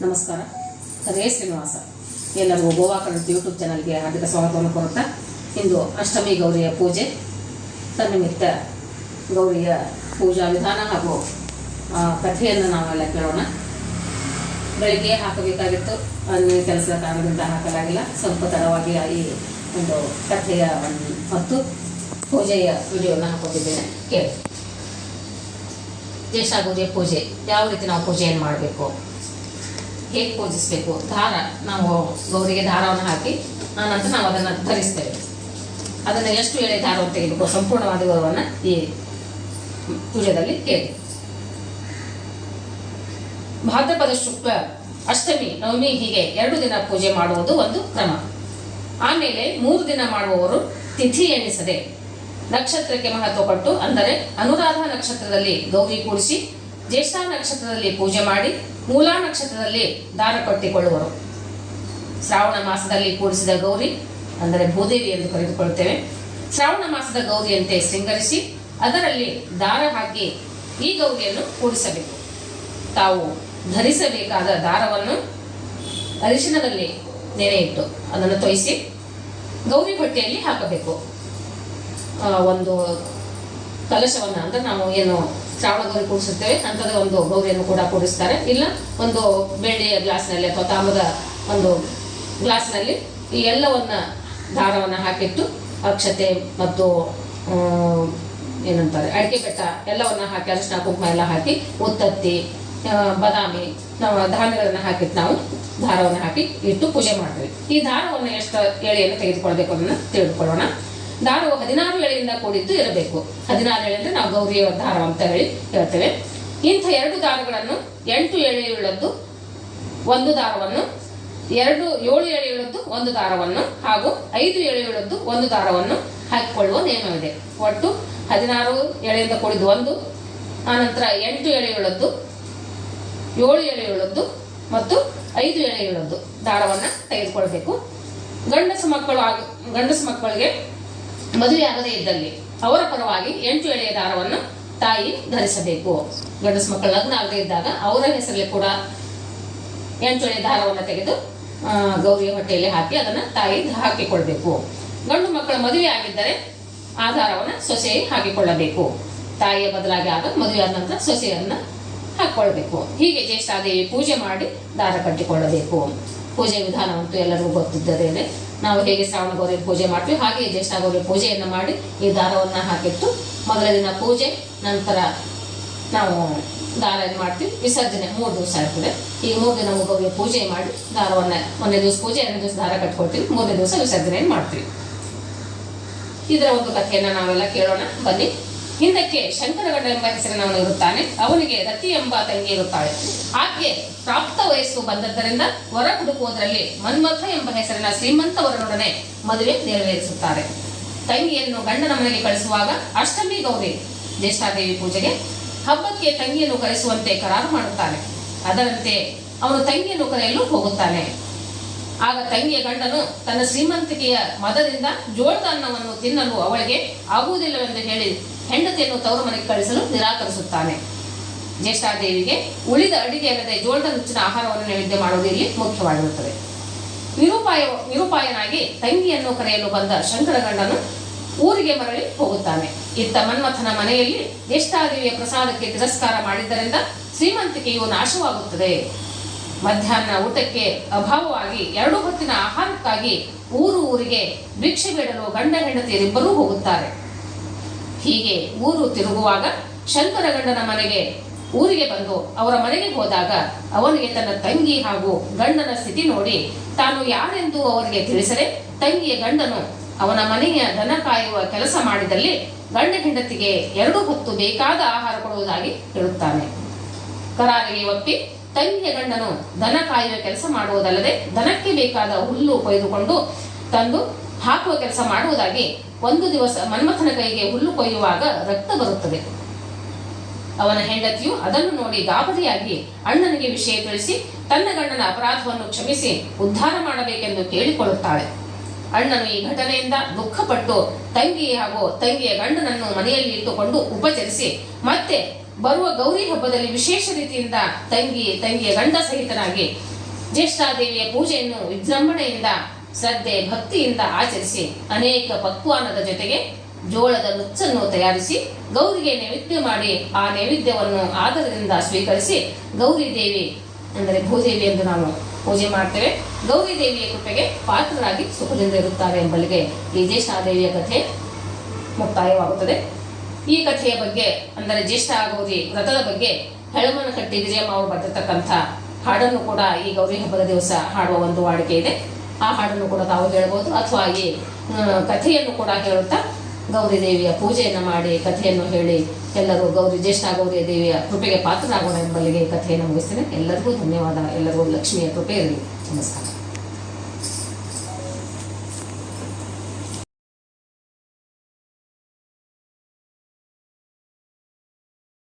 ನಮಸ್ಕಾರ. ರೇ ಶ್ರೀನಿವಾಸ. ಎಲ್ಲರಿಗೂ ಗೋವಾ ಕನ್ನಡ ಯೂಟ್ಯೂಬ್ ಚಾನಲ್ಗೆ ಹಾರ್ದಿಕ ಸ್ವಾಗತವನ್ನು ಕೊಡುತ್ತಾ ಇಂದು ಅಷ್ಟಮಿ ಗೌರಿಯ ಪೂಜೆ. ತನ್ನಿಮಿತ್ತ ಗೌರಿಯ ಪೂಜಾ ವಿಧಾನ ಹಾಗೂ ಕಥೆಯನ್ನು ನಾವೆಲ್ಲ ಕೇಳೋಣ. ಬೆಳಿಗ್ಗೆ ಹಾಕಬೇಕಾಗಿತ್ತು. ಅನ್ನ ಕೆಲಸದ ಕಾರಣದಿಂದ ಹಾಕಲಾಗಿಲ್ಲ. ಸ್ವಲ್ಪ ತಡವಾಗಿ ಈ ಒಂದು ಕಥೆಯ ಮತ್ತು ಪೂಜೆಯ ವಿಡಿಯೋನ ಹಾಕೊಂಡಿದ್ದೇನೆ. ಕೇಳಿ. ದೇಶ ಪೂಜೆ. ಯಾವ ರೀತಿ ನಾವು ಪೂಜೆಯನ್ನು ಮಾಡಬೇಕು? ಹೇಗೆ ಪೂಜಿಸಬೇಕು ದಾರ ನಾವು ಗೌರಿಗೆ ದಾರವನ್ನು ಹಾಕಿ ಆನಂತರ ನಾವು ಅದನ್ನು ಧರಿಸ್ತೇವೆ. ಅದನ್ನು ಎಷ್ಟು ಎಳೆ ದಾರವನ್ನು ತೆಗೆದುಕೋ ಸಂಪೂರ್ಣವಾದ ಗೌರವನ್ನು ಈ ಪೂಜೆಯಲ್ಲಿ ಕೇಳಿ. ಭಾದ್ರಪದ ಶುಕ್ಲ ಅಷ್ಟಮಿ, ನವಮಿ ಹೀಗೆ ಎರಡು ದಿನ ಪೂಜೆ ಮಾಡುವುದು ಒಂದು ಕ್ರಮ. ಆಮೇಲೆ ಮೂರು ದಿನ ಮಾಡುವವರು ತಿಥಿ ಎಣಿಸದೆ ನಕ್ಷತ್ರಕ್ಕೆ ಮಹತ್ವ ಕೊಟ್ಟು, ಅಂದರೆ ಅನುರಾಧ ನಕ್ಷತ್ರದಲ್ಲಿ ಗೌರಿ ಕೂಡಿಸಿ ಜ್ಯೇಷ್ಠ ನಕ್ಷತ್ರದಲ್ಲಿ ಪೂಜೆ ಮಾಡಿ, ಮೂಲಾ ನಕ್ಷತ್ರದಲ್ಲಿ ದಾರ ಕಟ್ಟಿಕೊಳ್ಳುವರು. ಶ್ರಾವಣ ಮಾಸದಲ್ಲಿ ಕೂಡಿಸಿದ ಗೌರಿ, ಅಂದರೆ ಭೂದೇವಿ ಎಂದು ಕರೆದುಕೊಳ್ಳುತ್ತೇವೆ ಶ್ರಾವಣ ಮಾಸದ ಗೌರಿಯಂತೆ ಶೃಂಗರಿಸಿ, ಅದರಲ್ಲಿ ದಾರ ಹಾಕಿ ಈ ಗೌರಿಯನ್ನು ಕೂಡಿಸಬೇಕು. ತಾವು ಧರಿಸಬೇಕಾದ ದಾರವನ್ನು ಅರಿಶಿನದಲ್ಲಿ ನೆನೆ ಇಟ್ಟು ಅದನ್ನು ತೊಯಿಸಿ ಗೌರಿ ಬಟ್ಟೆಯಲ್ಲಿ ಹಾಕಬೇಕು. ಒಂದು ಕಲಶವನ್ನು ಅಂದರೆ ನಾವು ಏನು ಶ್ರಾವಣ ಗೌರಿ ಕೂಡಿಸುತ್ತೇವೆ ಅಂಥದ್ದು ಒಂದು ಗೌರಿಯನ್ನು ಕೂಡ ಕೂಡಿಸ್ತಾರೆ ಇಲ್ಲ, ಒಂದು ಬೆಳ್ಳಿಯ ಗ್ಲಾಸ್ನಲ್ಲಿ ಅಥವಾ ತಾಮ್ರದ ಒಂದು ಗ್ಲಾಸ್ನಲ್ಲಿ ಈ ಎಲ್ಲವನ್ನ ದಾರವನ್ನು ಹಾಕಿಟ್ಟು ಅಕ್ಷತೆ ಮತ್ತು ಏನಂತಾರೆ, ಅಡಿಕೆ ಬೆಟ್ಟ ಎಲ್ಲವನ್ನ ಹಾಕಿ ಅರಿಶಿನ ಕುಂಕುಮ ಎಲ್ಲ ಹಾಕಿ, ಉತ್ತತ್ತಿ ಬದಾಮಿ ಬಾದಾಮಿ ನಾವು ಧಾನ್ಯಗಳನ್ನು ಹಾಕಿಟ್ಟು ನಾವು ದಾರವನ್ನು ಹಾಕಿ ಇಟ್ಟು ಪೂಜೆ ಮಾಡ್ತೀವಿ. ಈ ದಾರವನ್ನು ಎಷ್ಟು ಎಳೆಯನ್ನು ತೆಗೆದುಕೊಳ್ಬೇಕು ಅದನ್ನು ತಿಳಿದುಕೊಳ್ಳೋಣ. ದಾರವು ಹದಿನಾರು ಎಳೆಯಿಂದ ಕೂಡಿದ್ದು ಇರಬೇಕು. ಹದಿನಾರು ಎಳೆ ಅಂದ್ರೆ ನಾವು ಗೌರಿಯ ದಾರ ಅಂತ ಹೇಳಿ ಹೇಳ್ತೇವೆ. ಇಂಥ ಎರಡು ದಾರಗಳನ್ನು ಎಂಟು ಎಳೆಯುಳ್ಳದ್ದು ಒಂದು ದಾರವನ್ನು, ಎರಡು ಏಳು ಎಳೆಯುಳ್ಳದ್ದು ಒಂದು ದಾರವನ್ನು ಹಾಗೂ ಐದು ಎಳೆಯುಳ್ಳದ್ದು ಒಂದು ದಾರವನ್ನು ಹಾಕಿಕೊಳ್ಳುವ ನಿಯಮವಿದೆ ಒಟ್ಟು ಹದಿನಾರು ಎಳೆಯಿಂದ ಕೂಡಿದ್ದು ಒಂದು, ಆನಂತರ ಎಂಟು ಎಳೆಯುಳ್ಳದ್ದು ಏಳು ಎಳೆಯುಳ್ಳದ್ದು ಮತ್ತು ಐದು ಎಳೆಯುಳ್ಳದ್ದು ದಾರವನ್ನು ತೆಗೆದುಕೊಳ್ಬೇಕು. ಗಂಡಸು ಮಕ್ಕಳು ಆಗ, ಗಂಡಸು ಮಕ್ಕಳಿಗೆ ಮದುವೆ ಆಗದೆ ಇದ್ದಲ್ಲಿ ಅವರ ಪರವಾಗಿ ಎಂಟು ಎಳೆಯ ದಾರವನ್ನು ತಾಯಿ ಧರಿಸಬೇಕು. ಗಂಡಸು ಮಕ್ಕಳು ಲಗ್ನ ಆಗದೇ ಇದ್ದಾಗ ಅವರ ಹೆಸರಲ್ಲಿ ಕೂಡ ಎಂಟು ಎಳೆಯ ದಾರವನ್ನು ತೆಗೆದು ಗೌರಿಯ ಹೊಟ್ಟೆಯಲ್ಲಿ ಹಾಕಿ ಅದನ್ನು ತಾಯಿ ಹಾಕಿಕೊಳ್ಬೇಕು. ಗಂಡು ಮಕ್ಕಳ ಮದುವೆ ಆಗಿದ್ದರೆ ಆ ದಾರವನ್ನು ಸೊಸೆ ಹಾಕಿಕೊಳ್ಳಬೇಕು. ತಾಯಿಯ ಬದಲಾಗಿ ಆಗ ಮದುವೆ ಆದ ನಂತರ ಸೊಸೆಯನ್ನ ಹಾಕೊಳ್ಬೇಕು ಹೀಗೆ ಜ್ಯೇಷ್ಠಾದೇವಿ ಪೂಜೆ ಮಾಡಿ ದಾರ ಕಟ್ಟಿಕೊಳ್ಳಬೇಕು. ಪೂಜೆ ವಿಧಾನವಂತೂ ಎಲ್ಲರಿಗೂ ಗೊತ್ತಿದ್ದದೇನೆ ನಾವು ಹೇಗೆ ಶ್ರಾವಣ ಗೌರಿ ಪೂಜೆ ಮಾಡ್ತೀವಿ, ಹಾಗೆ ಜ್ಯೇಷ್ಠ ಗೌರಿ ಪೂಜೆಯನ್ನು ಮಾಡಿ ಈ ದಾರವನ್ನು ಹಾಕಿಟ್ಟು ಮೊದಲ ದಿನ ಪೂಜೆ, ನಂತರ ನಾವು ದಾರ ಏನು ಮಾಡ್ತೀವಿ. ವಿಸರ್ಜನೆ ಮೂರು ದಿವಸ ಆಗ್ತದೆ. ಈ ಮೂರು ದಿನ ಗೌರಿ ಪೂಜೆ ಮಾಡಿ ದಾರವನ್ನು ಒಂದೇ ದಿವಸ ಪೂಜೆ ಎರಡನೇ ದಿವಸ ದಾರ ಕಟ್ಕೊಳ್ತೀವಿ. ಮೂರನೇ ದಿವಸ ವಿಸರ್ಜನೆ ಮಾಡ್ತೀವಿ. ಇದರ ಒಂದು ಕಥೆಯನ್ನು ನಾವೆಲ್ಲ ಕೇಳೋಣ. ಬನ್ನಿ. ಹಿಂದಕ್ಕೆ ಶಂಕರಗಡ ಎಂಬ ಹೆಸರಿನವನು ಇರುತ್ತಾನೆ. ಅವನಿಗೆ ರತಿ ಎಂಬ ತಂಗಿ ಇರುತ್ತಾಳೆ. ಆಕೆ ಪ್ರಾಪ್ತ ವಯಸ್ಸು ಬಂದದ್ದರಿಂದ ವರ ಹುಡುಕುವುದರಲ್ಲಿ ಮನ್ಮಥ ಎಂಬ ಹೆಸರಿನ ಶ್ರೀಮಂತ ವರನೊಡನೆ ಮದುವೆ ನೆರವೇರಿಸುತ್ತಾರೆ. ತಂಗಿಯನ್ನು ಗಂಡನ ಮನೆಗೆ ಕಳಿಸುವಾಗ ಅಷ್ಟಮಿ ಗೌರಿ ಜ್ಯೇಷ್ಠಾದೇವಿ ಪೂಜೆಗೆ ಹಬ್ಬಕ್ಕೆ ತಂಗಿಯನ್ನು ಕರೆಸುವಂತೆ ಕರಾರು ಮಾಡುತ್ತಾನೆ. ಅದರಂತೆ ಅವನು ತಂಗಿಯನ್ನು ಕರೆಯಲು ಹೋಗುತ್ತಾನೆ. ಆಗ ತಂಗಿಯ ಗಂಡನು ತನ್ನ ಶ್ರೀಮಂತಿಕೆಯ ಮದದಿಂದ ಜೋಳದ ಅನ್ನವನ್ನು ತಿನ್ನಲು ಅವಳಿಗೆ ಆಗುವುದಿಲ್ಲವೆಂದು ಹೇಳಿ ಹೆಂಡತಿಯನ್ನು ತವರು ಮನೆಗೆ ಕಳಿಸಲು ನಿರಾಕರಿಸುತ್ತಾನೆ. ಜ್ಯೇಷ್ಠಾದೇವಿಗೆ ಉಳಿದ ಅಡಿಗೆ ಅಲ್ಲದೆ ಜೋಳದ ನುಚ್ಚಿನ ಆಹಾರವನ್ನು ನೈವೇದ್ಯ ಮಾಡುವುದು ಇಲ್ಲಿ ಮುಖ್ಯವಾಗಿರುತ್ತದೆ. ನಿರುಪಾಯ, ನಿರೂಪಾಯನಾಗಿ ತಂಗಿಯನ್ನು ಕರೆಯಲು ಬಂದ ಶಂಕರ ಗಂಡನು ಊರಿಗೆ ಮರಳಿ ಹೋಗುತ್ತಾನೆ. ಇತ್ತ ಮನ್ಮಥನ ಮನೆಯಲ್ಲಿ ಜ್ಯೇಷ್ಠಾದೇವಿಯ ಪ್ರಸಾದಕ್ಕೆ ತಿರಸ್ಕಾರ ಮಾಡಿದ್ದರಿಂದ ಶ್ರೀಮಂತಿಕೆಯು ನಾಶವಾಗುತ್ತದೆ. ಮಧ್ಯಾಹ್ನ ಊಟಕ್ಕೆ ಅಭಾವವಾಗಿ ಎರಡು ಹೊತ್ತಿನ ಆಹಾರಕ್ಕಾಗಿ ಊರು ಊರಿಗೆ ಭಿಕ್ಷೆ ಬೇಡಲು ಗಂಡ ಹೆಂಡತಿಯರಿಬ್ಬರೂ ಹೋಗುತ್ತಾರೆ. ಹೀಗೆ ಊರು ತಿರುಗುವಾಗ ಶಂಕರ ಗಂಡನ ಮನೆಗೆ ಊರಿಗೆ ಬಂದು ಅವರ ಮನೆಗೆ ಹೋದಾಗ ಅವನಿಗೆ ತನ್ನ ತಂಗಿ ಹಾಗೂ ಗಂಡನ ಸ್ಥಿತಿ ನೋಡಿ ತಾನು ಯಾರೆಂದು ಅವರಿಗೆ ತಿಳಿಸದೆ ತಂಗಿಯ ಗಂಡನು ಅವನ ಮನೆಯ ದನ ಕಾಯುವ ಕೆಲಸ ಮಾಡಿದಲ್ಲಿ ಗಂಡ ಹೆಂಡತಿಗೆ ಎರಡು ಹೊತ್ತು ಬೇಕಾದ ಆಹಾರ ಕೊಡುವುದಾಗಿ ಹೇಳುತ್ತಾನೆ. ಕರಾರಿಗೆ ಒಪ್ಪಿ ತಂಗಿಯ ಗಂಡನು ದನ ಕಾಯುವ ಕೆಲಸ ಮಾಡುವುದಲ್ಲದೆ ದನಕ್ಕೆ ಬೇಕಾದ ಹುಲ್ಲು ಕೊಯ್ದುಕೊಂಡು ತಂದು ಹಾಕುವ ಕೆಲಸ ಮಾಡುವುದಾಗಿ ಒಂದು ದಿವಸ ಮನ್ಮಥನ ಕೈಗೆ ಹುಲ್ಲು ಕೊಯ್ಯುವಾಗ ರಕ್ತ ಬರುತ್ತದೆ. ಅವನ ಹೆಂಡತಿಯು ಅದನ್ನು ನೋಡಿ ಗಾಬರಿಯಾಗಿ ಅಣ್ಣನಿಗೆ ವಿಷಯ ತಿಳಿಸಿ ತನ್ನ ಗಂಡನ ಅಪರಾಧವನ್ನು ಕ್ಷಮಿಸಿ ಉದ್ಧಾರ ಮಾಡಬೇಕೆಂದು ಕೇಳಿಕೊಳ್ಳುತ್ತಾಳೆ. ಅಣ್ಣನು ಈ ಘಟನೆಯಿಂದ ದುಃಖಪಟ್ಟು ತಂಗಿ ಹಾಗೂ ತಂಗಿಯ ಗಂಡನನ್ನು ಮನೆಯಲ್ಲಿ ಇಟ್ಟುಕೊಂಡು ಉಪಚರಿಸಿ ಮತ್ತೆ ಬರುವ ಗೌರಿ ಹಬ್ಬದಲ್ಲಿ ವಿಶೇಷ ರೀತಿಯಿಂದ ತಂಗಿ, ತಂಗಿಯ ಗಂಡ ಸಹಿತನಾಗಿ ಜ್ಯೇಷ್ಠಾದೇವಿಯ ಪೂಜೆಯನ್ನು ವಿಜೃಂಭಣೆಯಿಂದ ಶ್ರದ್ಧೆ ಭಕ್ತಿಯಿಂದ ಆಚರಿಸಿ ಅನೇಕ ಪಕ್ವಾನದ ಜೊತೆಗೆ ಜೋಳದ ನುಚ್ಚನ್ನು ತಯಾರಿಸಿ ಗೌರಿಗೆ ನೈವೇದ್ಯ ಮಾಡಿ ಆ ನೈವೇದ್ಯವನ್ನು ಆದರದಿಂದ ಸ್ವೀಕರಿಸಿ ಗೌರಿ ದೇವಿ ಅಂದರೆ ಭೂದೇವಿ ಎಂದು ನಾವು ಪೂಜೆ ಮಾಡ್ತೇವೆ. ಗೌರಿ ದೇವಿಯ ಕೃಪೆಗೆ ಪಾತ್ರರಾಗಿ ಸುಖದಿಂದ ಇರುತ್ತಾರೆ ಎಂಬಲ್ಲಿಗೆ ಈ ಜ್ಯೇಷ್ಠಾದೇವಿಯ ಕಥೆ ಮುಕ್ತಾಯವಾಗುತ್ತದೆ. ಈ ಕಥೆಯ ಬಗ್ಗೆ ಅಂದರೆ ಜ್ಯೇಷ್ಠ ಗೌರಿ ವ್ರತದ ಬಗ್ಗೆ ಹೆಳಮನಕಟ್ಟಿ ವಿಜಯಮ್ಮ ಅವರು ಹಾಡನ್ನು ಕೂಡ ಈ ಗೌರಿ ಹಬ್ಬದ ದಿವಸ ಹಾಡುವ ಒಂದು ವಾಡಿಕೆ ಇದೆ. ಆ ಹಾಡನ್ನು ಕೂಡ ತಾವು ಹೇಳ್ಬೋದು. ಅಥವಾ ಈ ಕಥೆಯನ್ನು ಕೂಡ ಹೇಳುತ್ತಾ ಗೌರಿ ದೇವಿಯ ಪೂಜೆಯನ್ನು ಮಾಡಿ ಕಥೆಯನ್ನು ಹೇಳಿ ಎಲ್ಲರೂ ಗೌರಿ, ಜ್ಯೇಷ್ಠ ಗೌರಿಯ ದೇವಿಯ ಕೃಪೆಗೆ ಪಾತ್ರರಾಗೋಣ ಎಂಬಲ್ಲಿಗೆ ಕಥೆಯನ್ನು ಮುಗಿಸ್ತೇನೆ. ಎಲ್ಲರಿಗೂ ಧನ್ಯವಾದ. ಎಲ್ಲರಿಗೂ ಲಕ್ಷ್ಮಿಯ ಕೃಪೆ ಇರಲಿ. ನಮಸ್ಕಾರ.